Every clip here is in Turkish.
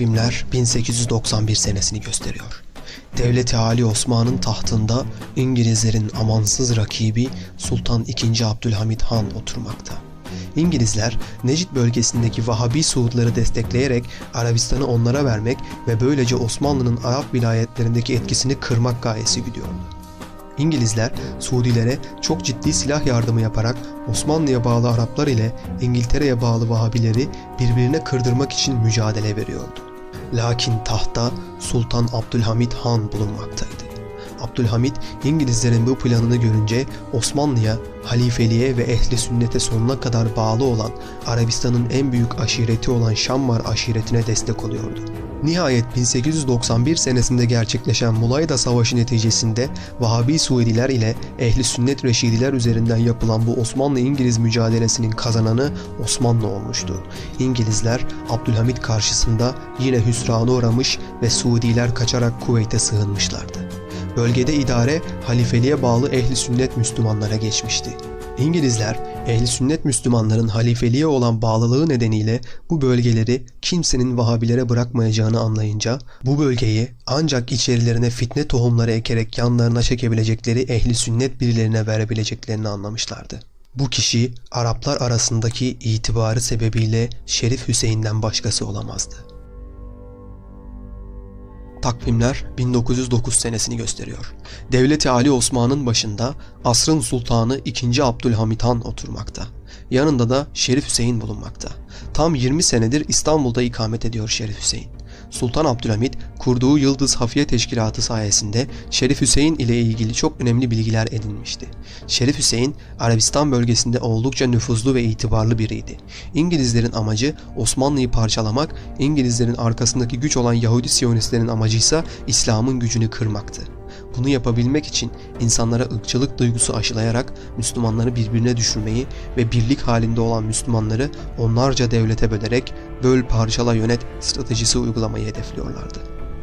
Takvimler 1891 senesini gösteriyor. Devleti Ali Osman'ın tahtında İngilizlerin amansız rakibi Sultan II. Abdülhamit Han oturmakta. İngilizler Necid bölgesindeki Vahabi Suudları destekleyerek Arabistan'ı onlara vermek ve böylece Osmanlı'nın Arap vilayetlerindeki etkisini kırmak gayesi güdüyordu. İngilizler Suudilere çok ciddi silah yardımı yaparak Osmanlı'ya bağlı Araplar ile İngiltere'ye bağlı Vahabileri birbirine kırdırmak için mücadele veriyordu. Lakin tahta Sultan Abdülhamit Han bulunmaktaydı. Abdülhamit İngilizlerin bu planını görünce Osmanlı'ya, halifeliğe ve ehli sünnete sonuna kadar bağlı olan Arabistan'ın en büyük aşireti olan Şammar aşiretine destek oluyordu. Nihayet 1891 senesinde gerçekleşen Mulayda Savaşı neticesinde Vahabi Suudiler ile Ehli Sünnet Reşidiler üzerinden yapılan bu Osmanlı-İngiliz mücadelesinin kazananı Osmanlı olmuştu. İngilizler Abdülhamit karşısında yine hüsrana uğramış ve Suudiler kaçarak Kuveyt'e sığınmışlardı. Bölgede idare halifeliğe bağlı ehli sünnet Müslümanlara geçmişti. İngilizler ehli sünnet Müslümanların halifeliğe olan bağlılığı nedeniyle bu bölgeleri kimsenin Vahabilere bırakmayacağını anlayınca bu bölgeyi ancak içerilerine fitne tohumları ekerek yanlarına çekebilecekleri ehli sünnet birilerine verebileceklerini anlamışlardı. Bu kişi Araplar arasındaki itibarı sebebiyle Şerif Hüseyin'den başkası olamazdı. Takvimler 1909 senesini gösteriyor. Devleti Ali Osman'ın başında asrın sultanı 2. Abdülhamit Han oturmakta. Yanında da Şerif Hüseyin bulunmakta. Tam 20 senedir İstanbul'da ikamet ediyor Şerif Hüseyin. Sultan Abdülhamit kurduğu Yıldız Hafiye Teşkilatı sayesinde Şerif Hüseyin ile ilgili çok önemli bilgiler edinmişti. Şerif Hüseyin Arabistan bölgesinde oldukça nüfuzlu ve itibarlı biriydi. İngilizlerin amacı Osmanlı'yı parçalamak, İngilizlerin arkasındaki güç olan Yahudi Siyonistlerin amacıysa İslam'ın gücünü kırmaktı. Bunu yapabilmek için insanlara ırkçılık duygusu aşılayarak Müslümanları birbirine düşürmeyi ve birlik halinde olan Müslümanları onlarca devlete bölerek böl parçala yönet stratejisi uygulamayı hedefliyorlardı.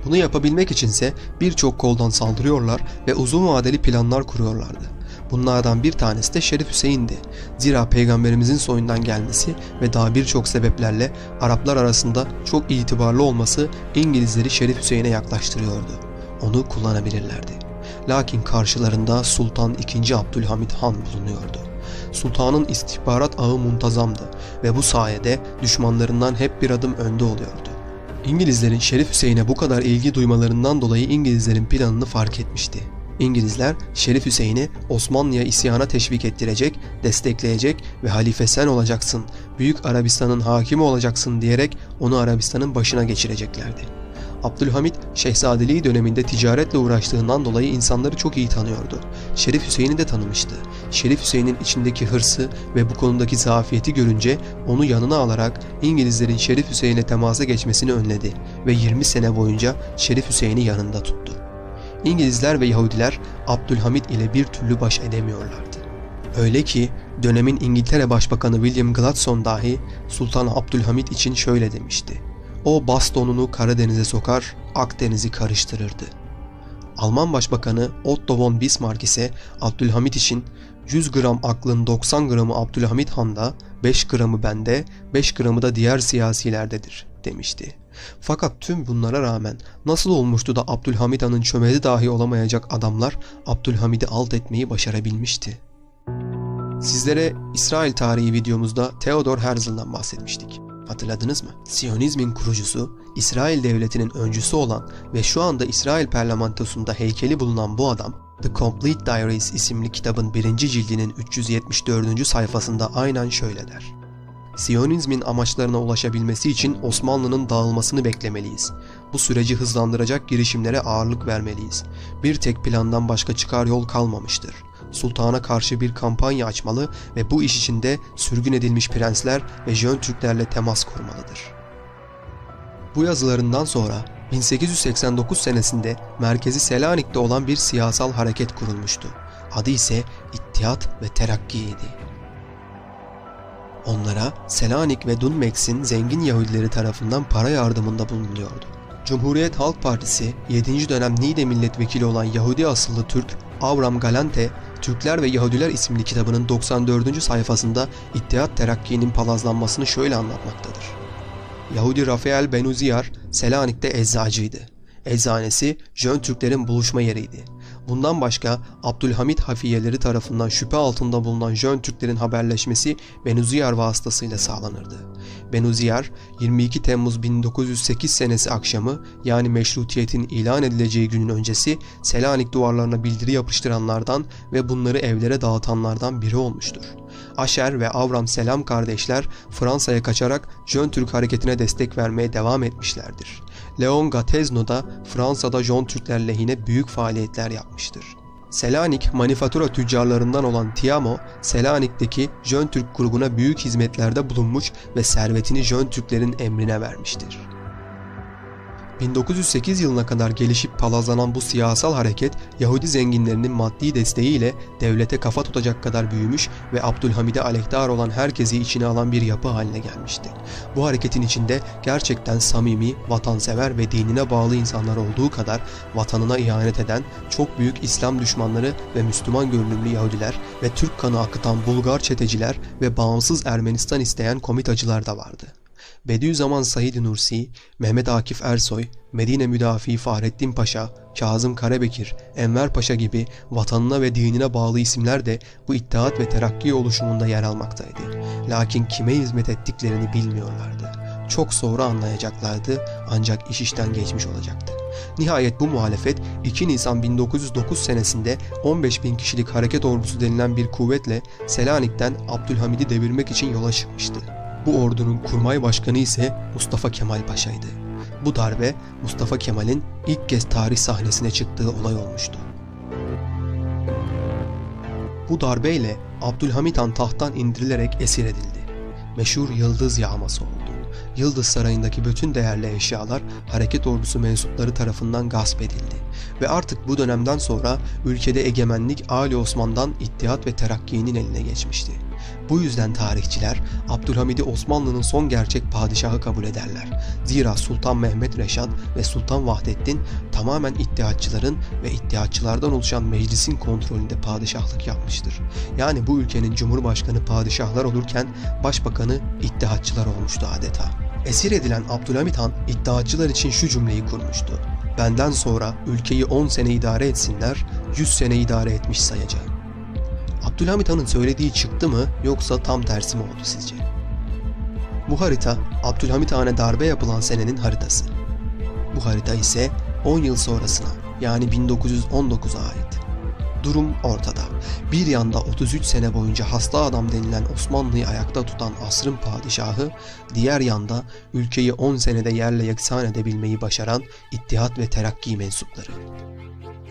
Bunu yapabilmek içinse birçok koldan saldırıyorlar ve uzun vadeli planlar kuruyorlardı. Bunlardan bir tanesi de Şerif Hüseyin'di. Zira peygamberimizin soyundan gelmesi ve daha birçok sebeplerle Araplar arasında çok itibarlı olması İngilizleri Şerif Hüseyin'e yaklaştırıyordu. Onu kullanabilirlerdi. Lakin karşılarında Sultan II. Abdülhamit Han bulunuyordu. Sultanın istihbarat ağı muntazamdı ve bu sayede düşmanlarından hep bir adım önde oluyordu. İngilizlerin Şerif Hüseyin'e bu kadar ilgi duymalarından dolayı İngilizlerin planını fark etmişti. İngilizler Şerif Hüseyin'i Osmanlı'ya isyana teşvik ettirecek, destekleyecek ve halife sen olacaksın, Büyük Arabistan'ın hakimi olacaksın diyerek onu Arabistan'ın başına geçireceklerdi. Abdülhamit Şehzadeliği döneminde ticaretle uğraştığından dolayı insanları çok iyi tanıyordu. Şerif Hüseyin'i de tanımıştı. Şerif Hüseyin'in içindeki hırsı ve bu konudaki zafiyeti görünce onu yanına alarak İngilizlerin Şerif Hüseyin'e temasa geçmesini önledi ve 20 sene boyunca Şerif Hüseyin'i yanında tuttu. İngilizler ve Yahudiler Abdülhamit ile bir türlü baş edemiyorlardı. Öyle ki dönemin İngiltere Başbakanı William Gladstone dahi Sultan Abdülhamit için şöyle demişti. O bastonunu Karadeniz'e sokar, Akdeniz'i karıştırırdı. Alman Başbakanı Otto von Bismarck ise Abdülhamit için 100 gram aklın 90 gramı Abdülhamit Han'da, 5 gramı bende, 5 gramı da diğer siyasilerdedir demişti. Fakat tüm bunlara rağmen nasıl olmuştu da Abdülhamid Han'ın çömezi dahi olamayacak adamlar Abdülhamid'i alt etmeyi başarabilmişti? Sizlere İsrail tarihi videomuzda Theodor Herzl'dan bahsetmiştik. Hatırladınız mı? Siyonizmin kurucusu, İsrail devletinin öncüsü olan ve şu anda İsrail parlamentosunda heykeli bulunan bu adam, The Complete Diaries isimli kitabın birinci cildinin 374. sayfasında aynen şöyle der. Siyonizmin amaçlarına ulaşabilmesi için Osmanlı'nın dağılmasını beklemeliyiz. Bu süreci hızlandıracak girişimlere ağırlık vermeliyiz. Bir tek plandan başka çıkar yol kalmamıştır. Sultana karşı bir kampanya açmalı ve bu iş içinde sürgün edilmiş prensler ve Jön Türklerle temas kurmalıdır. Bu yazılarından sonra 1889 senesinde merkezi Selanik'te olan bir siyasal hareket kurulmuştu. Adı ise İttihat ve Terakki'ydi. Onlara Selanik ve Dunmex'in zengin Yahudileri tarafından para yardımında bulunuyordu. Cumhuriyet Halk Partisi 7. dönem Niğde milletvekili olan Yahudi asıllı Türk Avram Galante, Türkler ve Yahudiler isimli kitabının 94. sayfasında İttihat Terakki'nin palazlanmasını şöyle anlatmaktadır. Yahudi Rafael Benuziyar Selanik'te eczacıydı. Eczanesi Jön Türklerin buluşma yeriydi. Bundan başka Abdülhamit hafiyeleri tarafından şüphe altında bulunan Jön Türklerin haberleşmesi Benuziyar vasıtasıyla sağlanırdı. Benuziyar 22 Temmuz 1908 senesi akşamı yani meşrutiyetin ilan edileceği günün öncesi Selanik duvarlarına bildiri yapıştıranlardan ve bunları evlere dağıtanlardan biri olmuştur. Aşer ve Avram Selam kardeşler Fransa'ya kaçarak Jön Türk hareketine destek vermeye devam etmişlerdir. Leon Gatezno da Fransa'da Jön Türkler lehine büyük faaliyetler yapmıştır. Selanik manifatura tüccarlarından olan Tiamo, Selanik'teki Jön Türk grubuna büyük hizmetlerde bulunmuş ve servetini Jön Türklerin emrine vermiştir. 1908 yılına kadar gelişip palazlanan bu siyasal hareket Yahudi zenginlerinin maddi desteğiyle devlete kafa tutacak kadar büyümüş ve Abdülhamid'e aleyhtar olan herkesi içine alan bir yapı haline gelmişti. Bu hareketin içinde gerçekten samimi, vatansever ve dinine bağlı insanlar olduğu kadar vatanına ihanet eden çok büyük İslam düşmanları ve Müslüman görünümlü Yahudiler ve Türk kanı akıtan Bulgar çeteciler ve bağımsız Ermenistan isteyen komitacılar da vardı. Bediüzzaman Said Nursi, Mehmet Akif Ersoy, Medine Müdafii Fahrettin Paşa, Kazım Karabekir, Enver Paşa gibi vatanına ve dinine bağlı isimler de bu İttihat ve Terakki oluşumunda yer almaktaydı. Lakin kime hizmet ettiklerini bilmiyorlardı. Çok sonra anlayacaklardı ancak iş işten geçmiş olacaktı. Nihayet bu muhalefet 2 Nisan 1909 senesinde 15 bin kişilik hareket ordusu denilen bir kuvvetle Selanik'ten Abdülhamid'i devirmek için yola çıkmıştı. Bu ordunun kurmay başkanı ise Mustafa Kemal Paşa'ydı. Bu darbe Mustafa Kemal'in ilk kez tarih sahnesine çıktığı olay olmuştu. Bu darbeyle Abdülhamit Han tahttan indirilerek esir edildi. Meşhur Yıldız yağması oldu. Yıldız Sarayı'ndaki bütün değerli eşyalar hareket ordusu mensupları tarafından gasp edildi. Ve artık bu dönemden sonra ülkede egemenlik Ali Osman'dan İttihat ve Terakki'nin eline geçmişti. Bu yüzden tarihçiler Abdülhamid'i Osmanlı'nın son gerçek padişahı kabul ederler. Zira Sultan Mehmet Reşad ve Sultan Vahdettin tamamen iddiatçıların ve iddiatçılardan oluşan meclisin kontrolünde padişahlık yapmıştır. Yani bu ülkenin cumhurbaşkanı padişahlar olurken başbakanı iddiatçılar olmuştu adeta. Esir edilen Abdülhamit Han iddiatçılar için şu cümleyi kurmuştu. Benden sonra ülkeyi 10 sene idare etsinler, 100 sene idare etmiş sayacağım. Abdülhamit Han'ın söylediği çıktı mı yoksa tam tersi mi oldu sizce? Bu harita Abdülhamit Han'a darbe yapılan senenin haritası. Bu harita ise 10 yıl sonrasına yani 1919'a ait. Durum ortada. Bir yanda 33 sene boyunca hasta adam denilen Osmanlı'yı ayakta tutan asrın padişahı, diğer yanda ülkeyi 10 senede yerle yeksan edebilmeyi başaran İttihat ve Terakki mensupları.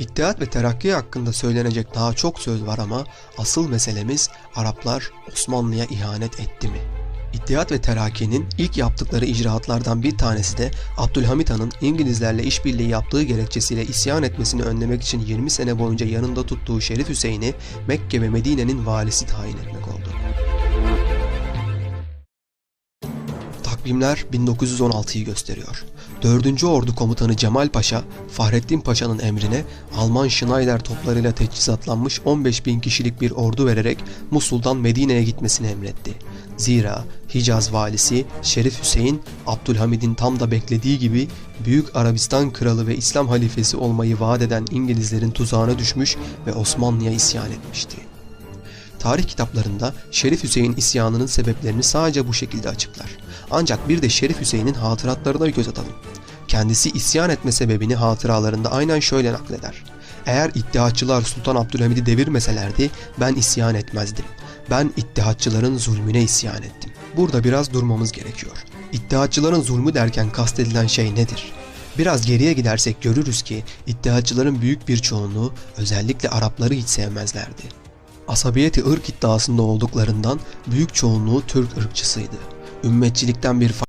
İttihat ve Terakki hakkında söylenecek daha çok söz var ama asıl meselemiz Araplar Osmanlı'ya ihanet etti mi? İttihat ve Terakki'nin ilk yaptıkları icraatlardan bir tanesi de Abdülhamit Han'ın İngilizlerle işbirliği yaptığı gerekçesiyle isyan etmesini önlemek için 20 sene boyunca yanında tuttuğu Şerif Hüseyin'i Mekke ve Medine'nin valisi tayin etmek oldu. Takvimler 1916'yı gösteriyor. 4. Ordu Komutanı Cemal Paşa, Fahrettin Paşa'nın emrine Alman Schneider toplarıyla teçhizatlanmış 15 bin kişilik bir ordu vererek Musul'dan Medine'ye gitmesini emretti. Zira Hicaz valisi Şerif Hüseyin, Abdülhamid'in tam da beklediği gibi Büyük Arabistan kralı ve İslam halifesi olmayı vaat eden İngilizlerin tuzağına düşmüş ve Osmanlı'ya isyan etmişti. Tarih kitaplarında Şerif Hüseyin isyanının sebeplerini sadece bu şekilde açıklar. Ancak bir de Şerif Hüseyin'in hatıratlarına göz atalım. Kendisi isyan etme sebebini hatıralarında aynen şöyle nakleder. Eğer iddiatçılar Sultan Abdülhamid'i devirmeselerdi ben isyan etmezdim. Ben iddiatçıların zulmüne isyan ettim. Burada biraz durmamız gerekiyor. İddiatçıların zulmü derken kastedilen şey nedir? Biraz geriye gidersek görürüz ki iddiatçıların büyük bir çoğunluğu özellikle Arapları hiç sevmezlerdi. Asabiyeti ırk iddiasında olduklarından büyük çoğunluğu Türk ırkçısıydı. Ümmetçilikten bir